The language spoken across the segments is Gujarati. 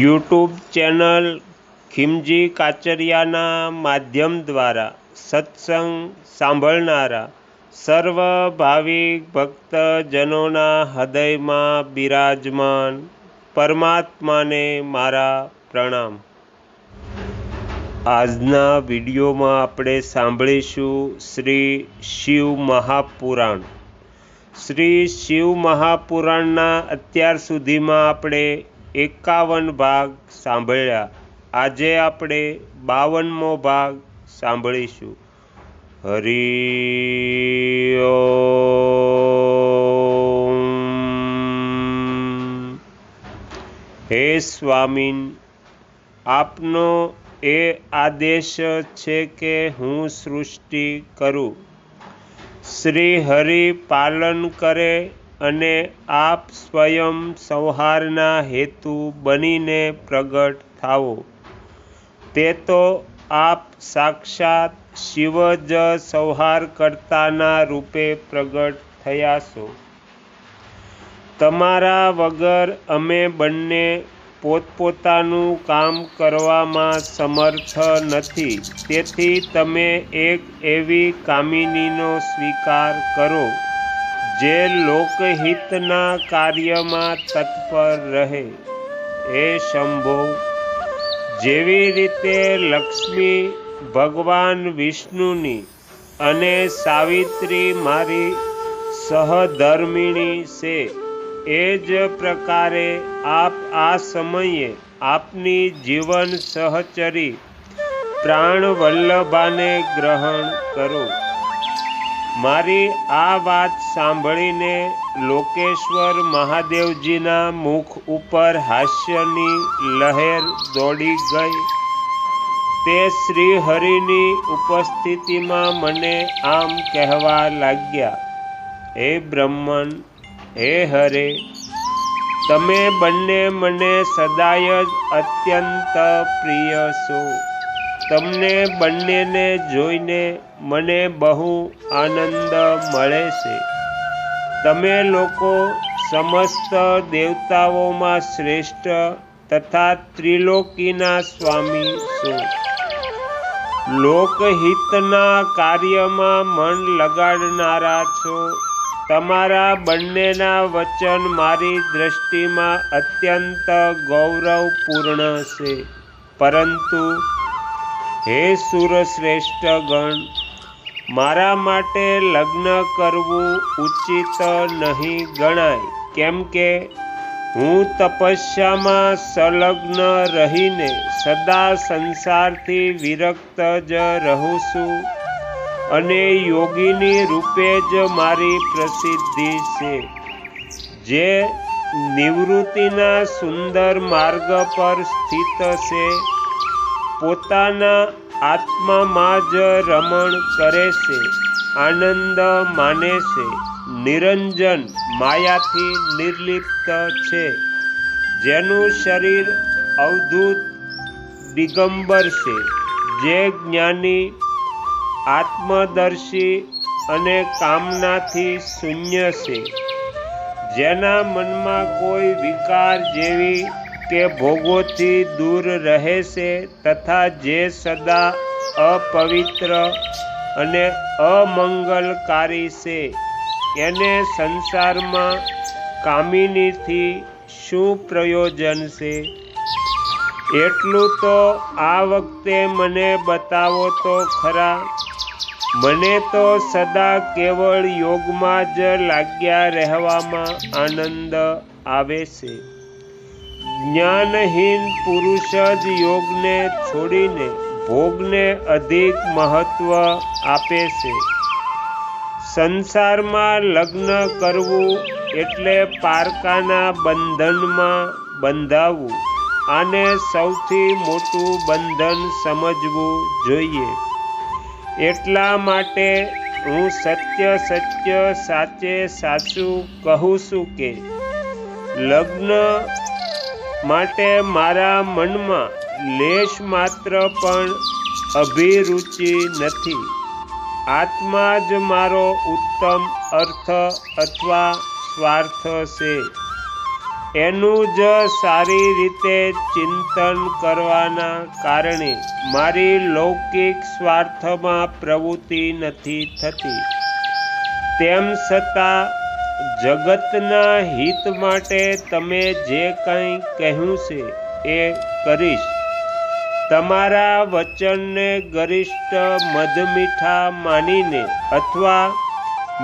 યુટ્યુબ ચેનલ ખીમજી કાચરિયાના માધ્યમ દ્વારા સત્સંગ સાંભળનારા સર્વ ભાવિક ભક્તજનોના હૃદયમાં બિરાજમાન પરમાત્માને મારા પ્રણામ. આજના વિડીયોમાં આપણે સાંભળીશું શ્રી શિવ મહાપુરાણ. શ્રી શિવ મહાપુરાણના અત્યાર સુધીમાં આપણે એકાવન ભાગ સાંભળ્યા. આજે આપણે બાવનમો ભાગ સાંભળીશું. હરિ હે સ્વામીન, આપનો એ આદેશ છે કે હું સૃષ્ટિ કરું. શ્રી હરિ પાલન કરે અને આપ સ્વયં સંહારના હેતુ બનીને પ્રગટ થાઓ. તે તો આપ સાક્ષાત શિવ જ સંહાર કરતાના રૂપે પ્રગટ થયા છો તમારા વગર અમે બંને પોતપોતાનું કામ કરવામાં સમર્થ નથી. તેથી તમે એક એવી કામિનીનો સ્વીકાર કરો. જે લોકહિતના કાર્યમાં તત્પર રહે, એ શંભો. જેવી રીતે લક્ષ્મી ભગવાન વિષ્ણુની અને સાવિત્રી મારી સહધર્મિણી છે, એ જ પ્રકારે આપ આ સમયે આપની જીવન સહચરી પ્રાણવલ્લભાને ગ્રહણ કરો. મારી આ વાત સાંભળીને લોકેશ્વર મહાદેવજીના મુખ ઉપર હાસ્યની લહેર દોડી ગઈ. તે શ્રી હરિની ઉપસ્થિતિમાં મને આમ કહેવા લાગ્યા, હે બ્રહ્મન, હે હરે, તમે બંને મને સદાય જ અત્યંત પ્રિય છો. તમને બંનેને જોઈને મને બહુ આનંદ મળે છે. તમે લોકો સમસ્ત દેવતાઓમાં શ્રેષ્ઠ તથા ત્રિલોકીના સ્વામી છો. લોકહિતના કાર્યમાં મન લગાડનારા છો. તમારા બંનેના વચન મારી દ્રષ્ટિમાં અત્યંત ગૌરવપૂર્ણ છે. પરંતુ હે સુરશ્રેષ્ઠ ગણ મારા માટે લગ્ન કરવું ઉચિત નહીં ગણાય. કેમ કે હું તપસ્યામાં સંલગ્ન રહીને સદા સંસારથી વિરક્ત જ રહું છું અને યોગીની રૂપે જ મારી પ્રસિદ્ધિ છે. જે નિવૃત્તિના સુંદર માર્ગ પર સ્થિત છે પોતાના આત્મામાં જ રમણ કરે છે, આનંદ માને છે, નિરંજન માયાથી નિર્લિપ્ત છે. જેનું શરીર અવધૂત દિગંબર છે, જે જ્ઞાની, આત્મદર્શી અને કામનાથી શૂન્ય છે. જેના મનમાં કોઈ વિકાર જેવી કે ભોગોથી દૂર રહે છે તથા જે સદા અપવિત્ર અને અમંગલકારી છે. એને સંસારમાં કામિનીથી શું પ્રયોજન છે? એટલું તો આ વખતે મને બતાવો તો ખરા. મને તો સદા કેવળ યોગમાં જ લાગ્યા રહેવામાં આનંદ આવે છે. જ્ઞાનહીન પુરુષ જ યોગને છોડીને ભોગને અધિક મહત્વ આપે છે. સંસારમાં લગ્ન કરવું એટલે પારકાના બંધનમાં બંધાવવું આને સૌથી મોટું બંધન સમજવું જોઈએ. એટલા માટે હું સત્ય સત્ય સાચે સાચું કહું છું કે લગ્ન માટે મારા મનમાં લેશ માત્ર પણ અભિરુચિ નથી. આત્મા જ મારો ઉત્તમ અર્થ અથવા સ્વાર્થ છે. એનું જ સારી રીતે ચિંતન કરવાના કારણે મારી લૌકિક સ્વાર્થમાં પ્રવૃત્તિ નથી થતી. તેમ છતાં જગતના હિત માટે તમે જે કંઈ કહ્યું છે એ કરીશ. તમારા વચનને ગરિષ્ઠ મધમીઠા માનીને અથવા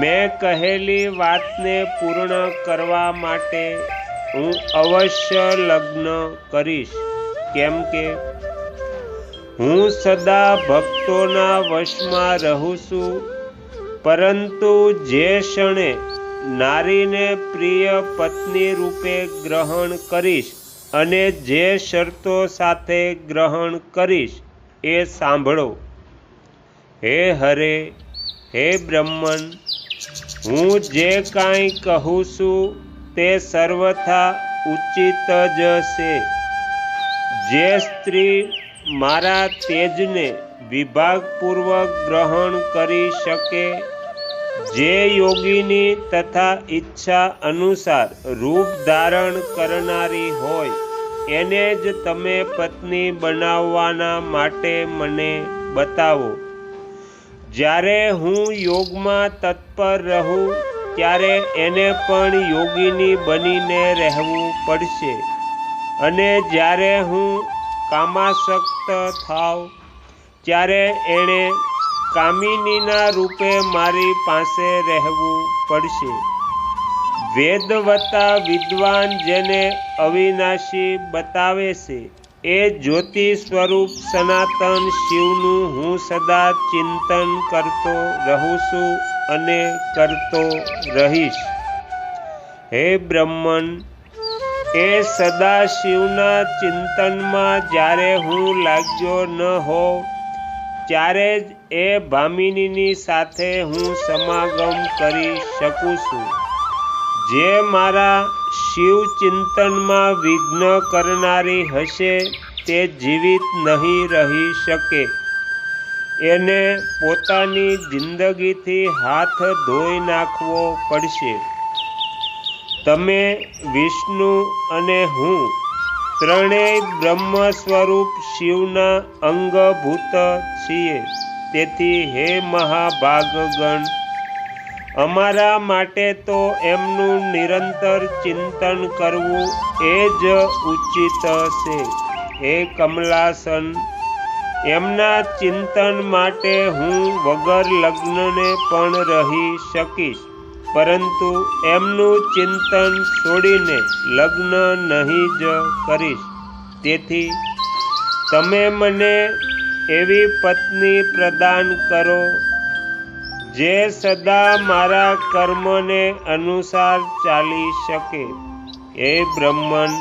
મેં કહેલી વાતને પૂર્ણ કરવા માટે હું અવશ્ય લગ્ન કરીશ. કેમ કે હું સદા ભક્તોના વશમાં રહું છું, પરંતુ જે ક્ષણે નારીને પ્રિય પત્ની રૂપે ગ્રહણ કરીશ અને જે શરતો સાથે ગ્રહણ કરીશ એ સાંભળો. હે હરે, હે બ્રહ્મન, હું જે કાંઈ કહું છું તે સર્વથા ઉચિત જ છે. જે સ્ત્રી મારા તેજને વિભાગપૂર્વક ગ્રહણ કરી શકે જે યોગીની તથા ઈચ્છા અનુસાર રૂપ ધારણ કરનારી હોય, એને જ તમે પત્ની બનાવવાના માટે મને બતાવો. જ્યારે હું યોગમાં તત્પર રહું, ત્યારે એને પણ યોગીની બનીને રહેવું પડશે. અને જ્યારે હું કામાસક્ત થાવ ત્યારે એણે કામિનીના રૂપે મારી પાસે રહેવું પડશે. વેદવતા વિદ્વાન જેને અવિનાશી બતાવે છે, એ જ્યોતિ સ્વરૂપ સનાતન શિવનું હું સદા ચિંતન કરતો રહું છું અને કરતો રહીશ. હે બ્રહ્મન, એ સદાશિવના ચિંતનમાં જ્યારે હું લાગ્યો ન હોઉં ત્યારે જ એ ભામિનીની સાથે હું સમાગમ કરી શકું છું. જે મારા શિવ ચિંતનમાં વિઘ્ન કરનારી હશે, તે જીવિત નહીં રહી શકે. એને પોતાની જિંદગીથી હાથ ધોઈ નાખવો પડશે. તમે વિષ્ણુ અને હું ત્રણેય બ્રહ્મ સ્વરૂપ શિવના અંગભૂત છીએ. તેથી હે મહાભાગગણ, અમારા માટે તો એમનું નિરંતર ચિંતન કરવું એ જ ઉચિત છે. હે કમલાસન, એમના ચિંતન માટે હું વગર લગ્નને પણ રહી શકીશ. પરંતુ એમનું ચિંતન છોડીને લગ્ન નહીં જ કરીશ. તેથી તમે મને એવી પત્ની પ્રદાન કરો, જે સદા મારા કર્મને અનુસાર ચાલી શકે. એ બ્રહ્મન,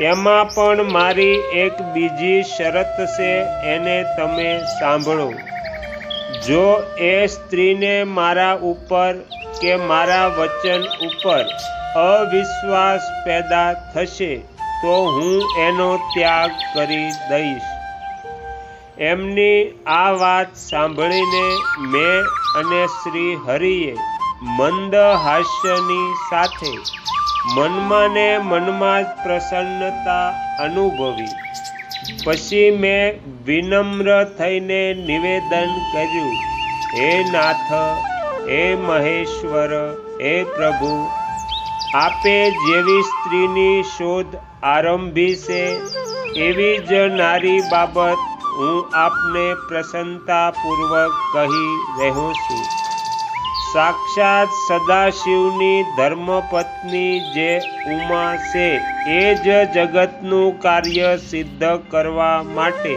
એમાં પણ મારી એક બીજી શરત છે, એને તમે સાંભળો. જો એ સ્ત્રીને મારા ઉપર કે મારા વચન ઉપર અવિશ્વાસ પેદા થશે, તો હું એનો ત્યાગ કરી દઈશ. એમની આ વાત સાંભળીને મેં અને શ્રી હરિએ મંદ હાસ્યની સાથે મનમાં ને મનમાં જ પ્રસન્નતા અનુભવી. પછી મેં વિનમ્ર થઈને નિવેદન કર્યું, હે નાથ હે મહેશ્વર, હે પ્રભુ, આપે જેવી સ્ત્રીની શોધ આરંભી છે, એવી જ નારી બાબત હું આપને પ્રસન્નતાપૂર્વક કહી રહ્યો છું. સાક્ષાત સદાશિવની ધર્મપત્ની જે ઉમા છે, એ જ જગતનું કાર્ય સિદ્ધ કરવા માટે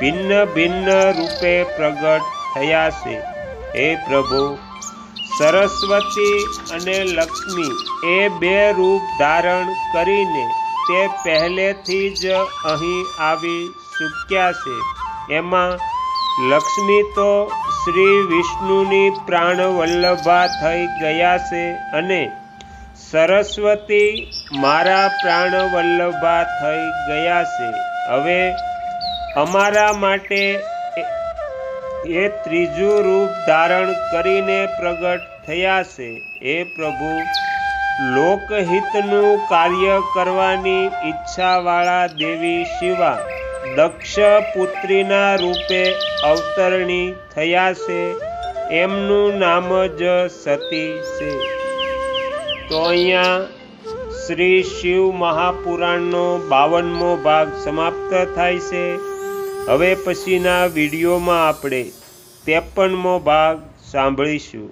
ભિન્ન ભિન્ન રૂપે પ્રગટ થયા છે. હે પ્રભુ, સરસ્વતી અને લક્ષ્મી એ બે રૂપ ધારણ કરીને તે પહેલેથી જ અહીં આવી ચૂક્યા છે. એમાં લક્ષ્મી તો શ્રી વિષ્ણુની પ્રાણવલ્લભા થઈ ગયા છે અને સરસ્વતી મારા પ્રાણવલ્લભા થઈ ગયા છે. હવે અમારા માટે એ ત્રીજું રૂપ ધારણ કરીને પ્રગટ થયા છે. એ પ્રભુ, લોકહિતનું કાર્ય કરવાની ઈચ્છાવાળા દેવી શિવા, દક્ષ પુત્રીના રૂપે અવતરણી થયા છે. એમનું નામ જ સતી છે. તો અહીંયા શ્રી શિવ મહાપુરાણનો બાવનમો ભાગ સમાપ્ત થાય છે. હવે પછીના વિડીયોમાં આપણે ત્રેપનમો ભાગ સાંભળીશું.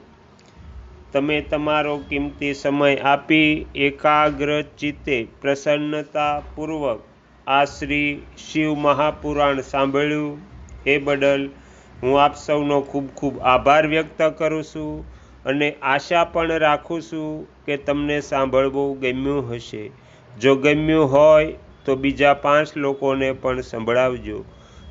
તમે તમારો કિંમતી સમય આપી એકાગ્ર ચિત્તે પ્રસન્નતાપૂર્વક આ શ્રી શિવ મહાપુરાણ સાંભળ્યું. એ બદલ, હું આપ સૌનો ખૂબ ખૂબ આભાર વ્યક્ત કરું છું અને આશા પણ રાખું છું કે તમને સાંભળવું ગમ્યું હશે. જો ગમ્યું હોય તો બીજા પાંચ લોકોને પણ સંભળાવજો.